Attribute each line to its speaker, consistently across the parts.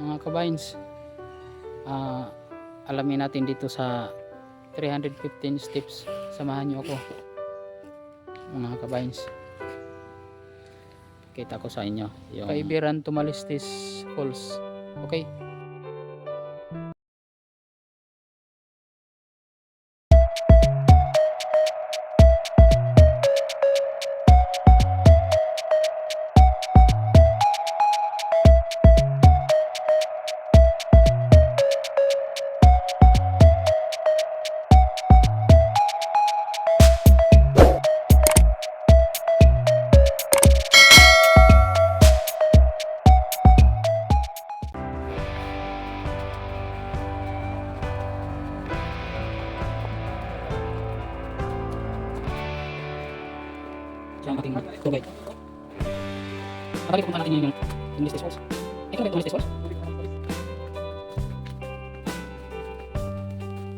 Speaker 1: mga kabines ah alamin natin dito sa 315 steps. Samahan nyo ako mga kabines. Kita ko sa inyo yung Kaibiran Tumalistis Falls okay siya ang ating guide Kapag pupunta natin yung Tumistis Falls ito ba Tumistis Falls?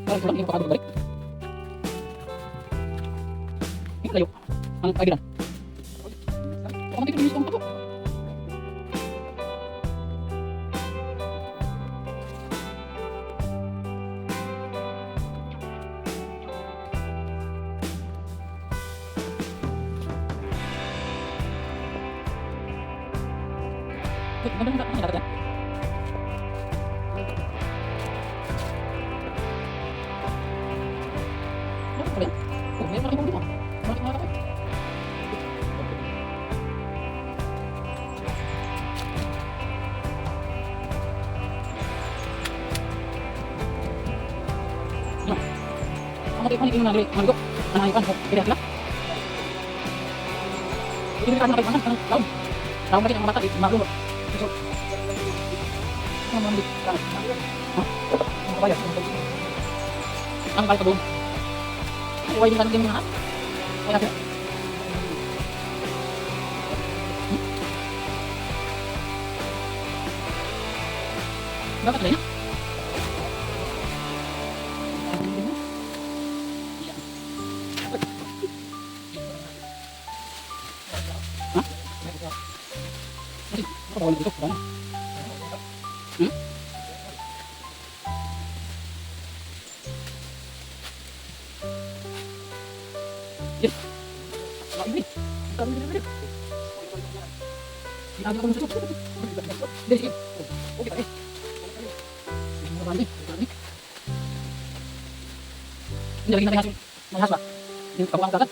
Speaker 1: Parang kulang yung pakabalik Eh, layo. Ang kagilan Ang mati panik yung nagli, manggok. Nanahipan ko, kaya sila. Hindi ka na kailangan ng taon. Taon kasi ang bata, malulot. So, ano naman di? Ha? Ang kabayan ka doon. Huwag din ka ng mga Kaya sila. Bakit kaya? Kasi, ako wala dito, wala. Hmm? Yes. Wala ini. Kami dito dito. Sinabi ko sa ito. Hindi, sige. Okay, pare. Hindi mo bandi. Bandi. Hindi lagi natin hasil. May hasba. Hindi ka buwang kagat.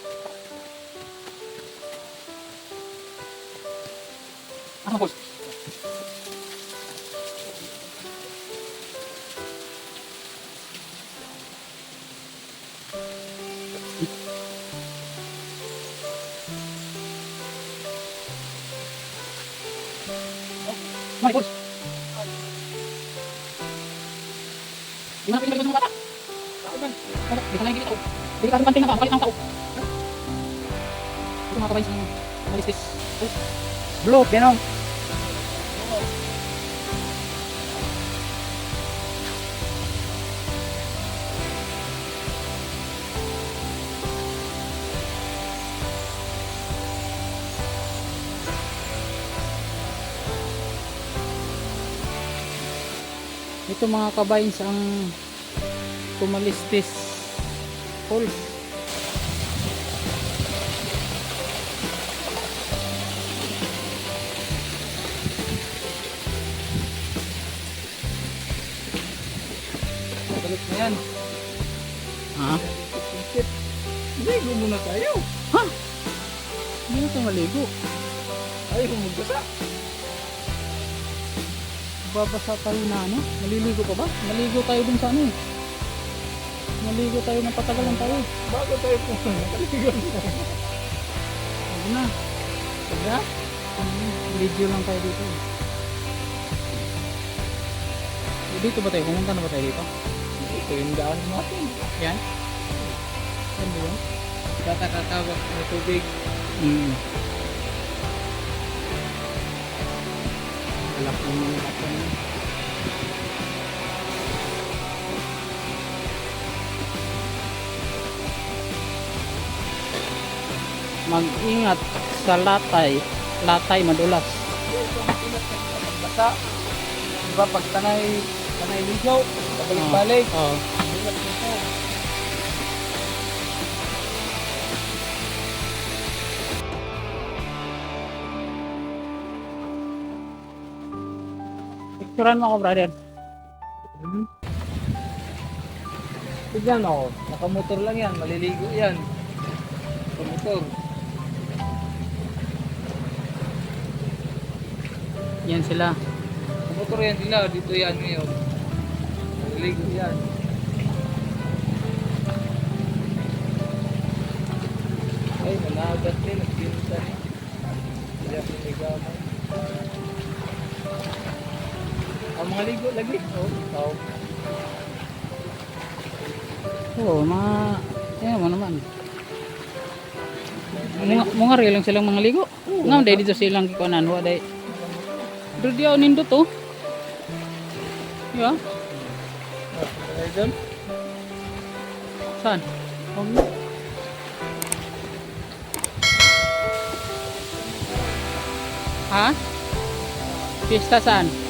Speaker 1: Ano boss? Ito mga kabayin sa.
Speaker 2: Blue.
Speaker 1: Ito mga kabayin ang Tumalistis Falls.
Speaker 2: Balik na yan.
Speaker 1: Ha?
Speaker 2: Ligo muna tayo.
Speaker 1: Hindi na tayo maligo.
Speaker 2: Ay, humugasa.
Speaker 1: Babasa tayo na ano? Maliligo pa ba? Maligo tayo dun sa ano eh. Maligo tayo ng patagalan tayo.
Speaker 2: Bago tayo pumunta, nakaligo na.
Speaker 1: Ano na? Taga? Video lang tayo dito. Dito ba tayo? Pumunta na ba tayo dito?
Speaker 2: Ito yung daan natin.
Speaker 1: Yan? Ba yun?
Speaker 2: Katakatawag na tubig.
Speaker 1: Mm. Alak mo yung lakon. Mag-ingat sa latay. Latay madulas.
Speaker 2: Basa. Di ba pag tanay, tanay ligaw, pabalik-balik.
Speaker 1: Oo.
Speaker 2: Hirap nito.
Speaker 1: Picturean mo ako, brother.
Speaker 2: Hmm? Tignan ako, nakamotor lang yan, maliligo yan. Nakamotor.
Speaker 1: Yan sila.
Speaker 2: Nakamotor yan sila, dito yan ngayon. Maliligo yan. Ay, managat din, nagpinta. Hindi ako niligaman. Ang mga ligo lagi. Oh, tao.
Speaker 1: Oo, mga... Yan mo naman. Mga, mga lang silang mga ligo. Nga, dahil dito silang kikuanan. Wa dahil. Di ako nindo to. Di ba?
Speaker 2: Ay, doon?
Speaker 1: Saan? Oh, Ha? Pista saan?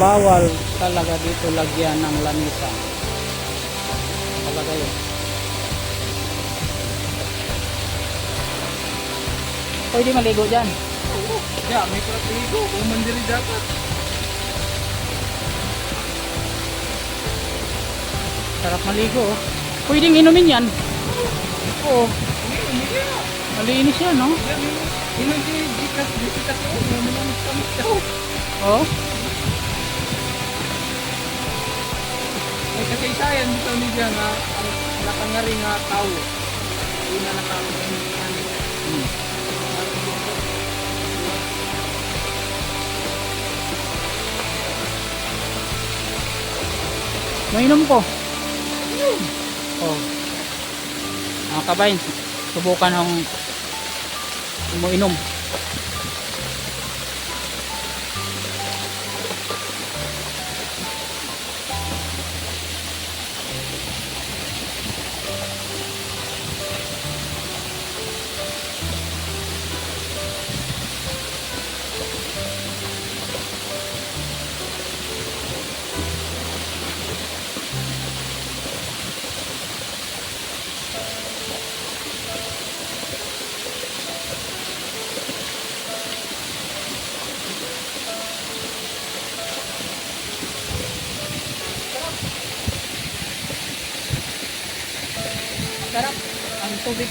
Speaker 1: Bawal talaga dito lagyan ng lamisa. Talaga yun. Pwede maligo dyan.
Speaker 2: Oo. Yeah, may trapiko. Kung mandiri dapat.
Speaker 1: Sarap maligo. oh. Pwedeng inumin yan. Oo.
Speaker 2: Hindi, hindi kaya.
Speaker 1: Malinis yan, no?
Speaker 2: Yan, yun. Yun ang di, di, di, di, kita ko. Yung mga kamit ko.
Speaker 1: Oo.
Speaker 2: May kasaysayan dito ni Diyan nga, ang nakangari nga tao. Yun na ang ano.
Speaker 1: Hmm. Mainom ko. Oh. Mga kabayin, subukan ang umuinom. Sarap ang tubig.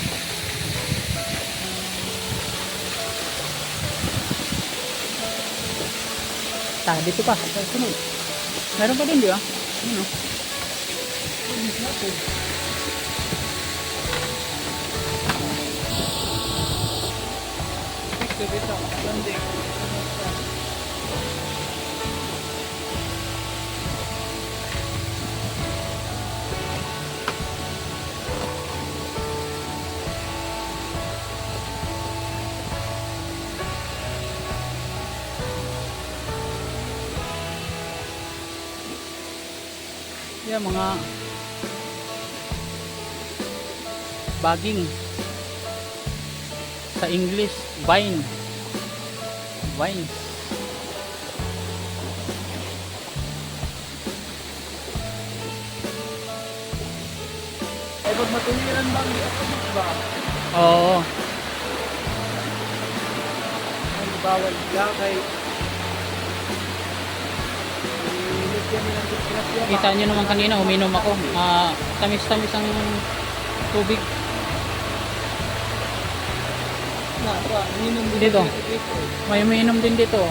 Speaker 1: Ah, dito pa. Sa sunod. Meron pa din, di ba? Ano?
Speaker 2: Dito, dito. Landing.
Speaker 1: Yan, mga baging sa English, vine. Vine.
Speaker 2: Ay, pag matuliran ba? Ako ba?
Speaker 1: Oo.
Speaker 2: Ay, bawal kay...
Speaker 1: Kita nyo naman kanina, uminom ako. Ah, tamis-tamis ang tubig. Dito. May uminom din dito.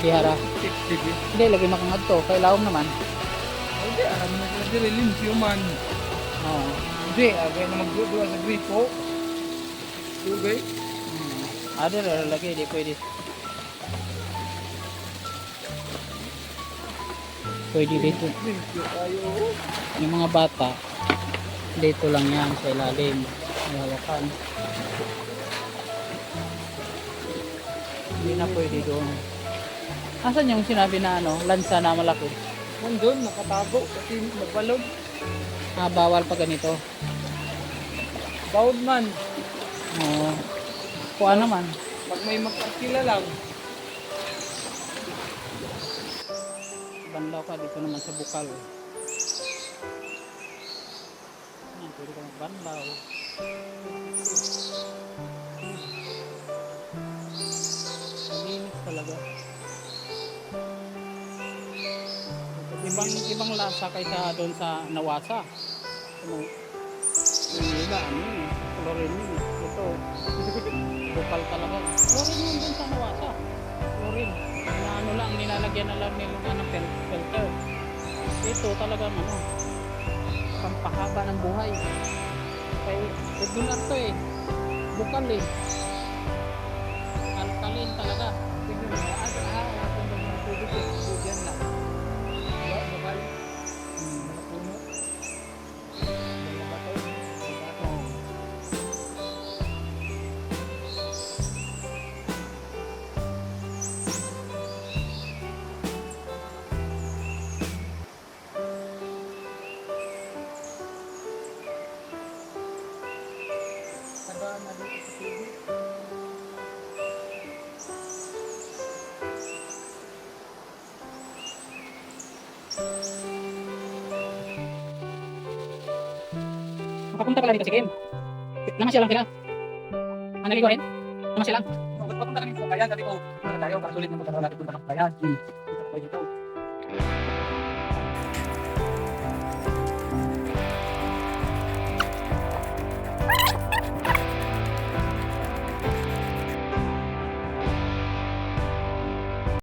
Speaker 1: Sihara.
Speaker 2: Sige.
Speaker 1: Hindi, lagi makangad to. Kailangan naman.
Speaker 2: Hindi, alam na dili limpyo man.
Speaker 1: Oo.
Speaker 2: Hindi, agay na magduduwa sa gripo. Tubig.
Speaker 1: Hmm. Ah, di lagi, di pwede. Pwede dito. Yung mga bata, dito lang yan sa ilalim. May hawakan. Hindi na pwede doon. Asan yung sinabi na ano, lansa na malaki?
Speaker 2: Nandun, nakatago kasi nagbalog.
Speaker 1: Ah, bawal pa ganito.
Speaker 2: Bawod man.
Speaker 1: Oo. Kuha naman.
Speaker 2: Pag may magkakila lang.
Speaker 1: Banlaw ka dito naman sa bukal. Yan, pwede ka magbanlaw. Malinis talaga. Ibang ibang lasa kaysa doon sa nawasa. Ano? Yung iba, ano yun, eh, chlorine yun. eh. Ito, bukal talaga. Chlorine yun doon sa nawasa. Chlorine. Na ano lang, nilalagyan na lang nila ng fil- filter. Ito talagang ano, pampahaba ng buhay. Kaya regular to eh. Bukal eh. Makapunta pala dito si Kim. Namasya lang sila. Ang naligo rin? Namasya lang.
Speaker 2: Papunta kami sa kayan, sabi ko, tayo, kasulit na punta natin punta ng kayan.